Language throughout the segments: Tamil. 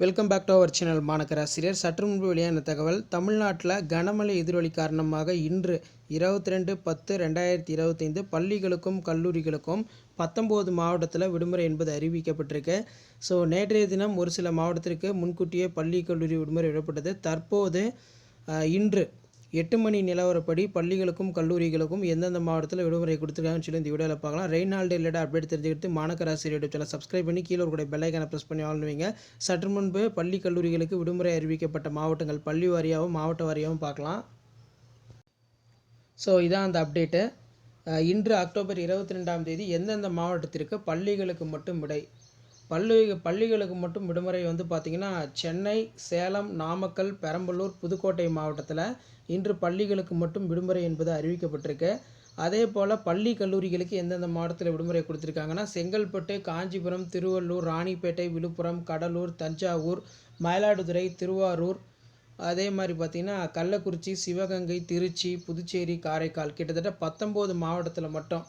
Welcome back to our channel மாணக்கராசிரியர் சற்று முன்பு வெளியான தகவல் தமிழ்நாட்டில் கனமழை எதிரொலி காரணமாக இன்று இருபத்தி ரெண்டு பத்து ரெண்டாயிரத்தி இருபத்தைந்து பள்ளிகளுக்கும் கல்லூரிகளுக்கும் பத்தொம்போது மாவட்டத்தில் விடுமுறை என்பது அறிவிக்கப்பட்டிருக்கு. ஸோ நேற்றைய தினம் ஒரு சில மாவட்டத்திற்கு முன்கூட்டியே பள்ளி கல்லூரி விடுமுறை விடப்பட்டது. தற்போது இன்று எட்டு மணி நிலவரப்படி பள்ளிகளுக்கும் கல்லூரிகளுக்கும் எந்தெந்த மாவட்டத்தில் விடுமுறை கொடுத்துருக்காங்கன்னு சொல்லி இந்த வீடியோவில் பார்க்கலாம். ரெய்னால்டு ரிலேட்டட் அப்டேட் தெரிஞ்சுக்கிட்டு மாநகராசிரியர் யூடியூப் சேனல் சப்ஸ்கிரைப் பண்ணி கீழே ஒரு பெல்லைக்கான ப்ரெஸ் பண்ணி ஆளுவீங்க சற்று முன்பு பள்ளி கல்லூரிகளுக்கு விடுமுறை அறிவிக்கப்பட்ட மாவட்டங்கள் பள்ளி வாரியாகவும் மாவட்ட வாரியாகவும் பார்க்கலாம். ஸோ இதான் அந்த அப்டேட்டு இன்று அக்டோபர் இருபத்தி ரெண்டாம் தேதி எந்தெந்த மாவட்டத்திற்கு பள்ளிகளுக்கு மட்டும் விடை? பள்ளி பள்ளிகளுக்கு மட்டும் விடுமுறை வந்து பார்த்திங்கன்னா சென்னை சேலம் நாமக்கல் பெரம்பலூர் புதுக்கோட்டை மாவட்டத்தில் இன்று பள்ளிகளுக்கு மட்டும் விடுமுறை என்பது அறிவிக்கப்பட்டிருக்கு. அதே போல் பள்ளி கல்லூரிகளுக்கு எந்தெந்த மாவட்டத்தில் விடுமுறை கொடுத்துருக்காங்கன்னா செங்கல்பட்டு காஞ்சிபுரம் திருவள்ளூர் ராணிப்பேட்டை விழுப்புரம் கடலூர் தஞ்சாவூர் மயிலாடுதுறை திருவாரூர் அதே மாதிரி பார்த்திங்கன்னா கள்ளக்குறிச்சி சிவகங்கை திருச்சி புதுச்சேரி காரைக்கால் கிட்டத்தட்ட பத்தொம்போது மாவட்டத்தில் மட்டும்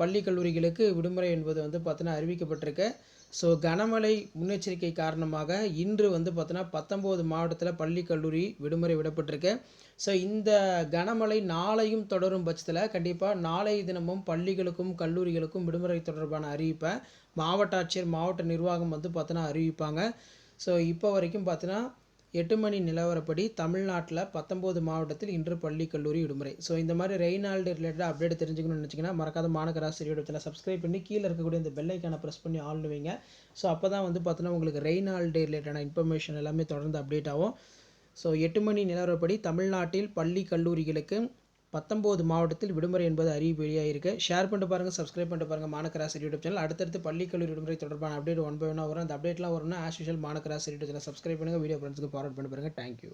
பள்ளி கல்லூரிகளுக்கு விடுமுறை என்பது வந்து பார்த்தீங்கன்னா அறிவிக்கப்பட்டிருக்கு. ஸோ கனமழை முன்னெச்சரிக்கை காரணமாக இன்று வந்து பார்த்தோன்னா பத்தொம்போது மாவட்டத்தில் பள்ளி கல்லூரி விடுமுறை விடப்பட்டிருக்கு. ஸோ இந்த கனமழை நாளையும் தொடரும் பட்சத்தில் கண்டிப்பாக நாளை தினமும் பள்ளிகளுக்கும் கல்லூரிகளுக்கும் விடுமுறை தொடர்பான அறிவிப்பை மாவட்ட ஆட்சியர் மாவட்ட நிர்வாகம் வந்து பார்த்தோன்னா அறிவிப்பாங்க. ஸோ இப்போ வரைக்கும் பார்த்தீங்கன்னா எட்டு மணி நிலவரப்படி தமிழ்நாட்டில் பத்தொம்போது மாவட்டத்தில் இன்று பள்ளி கல்லூரி விடுமுறை. ஸோ இந்த மாதிரி ரெய்னால்டு ரிலேட்டடாக அப்டேட் தெரிஞ்சுக்கணும்னு நினச்சிங்கன்னா மறக்காத மாநகராசிரியர் யூடியூப் சப்ஸ்கிரைப் பண்ணி கீழே இருக்கக்கூடிய இந்த பெல்லைக்கான ப்ரெஸ் பண்ணி ஆள்னு வைங்க. ஸோ அப்போ தான் வந்து பார்த்தோன்னா உங்களுக்கு ரெய்னால்டு ரிலேட்டடான இன்ஃபர்மேஷன் எல்லாமே தொடர்ந்து அப்டேட் ஆகும். ஸோ எட்டு மணி நிலவரப்படி தமிழ்நாட்டில் பள்ளி கல்லூரிகளுக்கு பத்தொம்போது மாவட்டத்தில் விடுமுறை என்பது அறிவிப்பு வெளியாகிருக்கு ஷேர் பண்ணிட்டு பாருங்கள் சப்ஸ்கிரைப் பண்ணிட்டு பாருங்கள் மாணக்கராசி யூடியூப் சேனல் அடுத்தடுத்து பள்ளி கல்லூரி விடுமுறை தொடர்பான அப்டேட் ஒன் பை ஒன்னாக வரும். அந்த அப்டேட்லாம் வரும்னா ஆஸ் யூஷுவல் மாணக்கராசி யூடியூப் சேனல் சப்ஸ்கிரைப் பண்ணுங்கள் வீடியோ ஃப்ரெண்ட்ஸுக்கு ஃபார்வர்ட் பண்ணி பாருங்கள் தேங்க்யூ